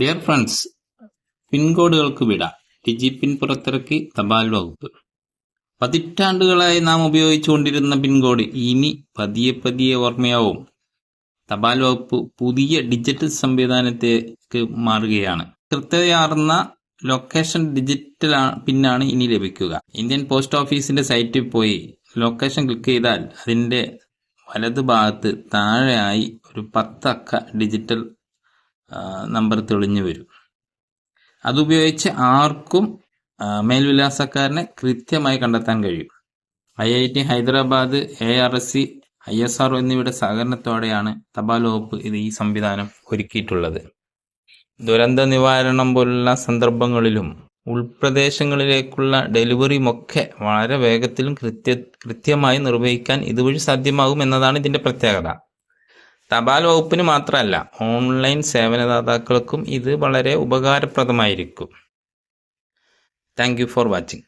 Dear friends പിൻകോഡുകൾക്ക് വിട. ഡിജി പിൻ പുറത്തിറക്കി തപാൽ വകുപ്പ്. പതിറ്റാണ്ടുകളായി നാം ഉപയോഗിച്ചുകൊണ്ടിരുന്ന പിൻകോഡ് ഇനി പതിയെ പതിയെ ഓർമ്മയാവും. തപാൽ വകുപ്പ് പുതിയ ഡിജിറ്റൽ സംവിധാനത്തേക്ക് മാറുകയാണ്. കൃത്യതയാർന്ന ലൊക്കേഷൻ ഡിജിറ്റൽ പിന്നാണ് ഇനി ലഭിക്കുക. ഇന്ത്യൻ പോസ്റ്റ് ഓഫീസിന്റെ സൈറ്റിൽ പോയി ലൊക്കേഷൻ ക്ലിക്ക് ചെയ്താൽ അതിന്റെ വലതുഭാഗത്ത് താഴെയായി ഒരു പത്തക്ക ഡിജിറ്റൽ നമ്പർ തെളിഞ്ഞു വരും. അതുപയോഗിച്ച് ആർക്കും മേൽവിലാസക്കാരനെ കൃത്യമായി കണ്ടെത്താൻ കഴിയും. I I T Hyderabad A R S C I S R എന്നിവയുടെ സഹകരണത്തോടെയാണ് തപാൽ വകുപ്പ് ഇത് ഈ സംവിധാനം ഒരുക്കിയിട്ടുള്ളത്. ദുരന്ത നിവാരണം പോലുള്ള സന്ദർഭങ്ങളിലും ഉൾപ്രദേശങ്ങളിലേക്കുള്ള ഡെലിവറിയുമൊക്കെ വളരെ വേഗത്തിലും കൃത്യ കൃത്യമായി നിർവഹിക്കാൻ ഇതുവഴി സാധ്യമാകും എന്നതാണ് ഇതിന്റെ പ്രത്യേകത. തപാൽ വകുപ്പിന് മാത്രമല്ല ഓൺലൈൻ സേവനദാതാക്കൾക്കും ഇത് വളരെ ഉപകാരപ്രദമായിരിക്കും. Thank for watching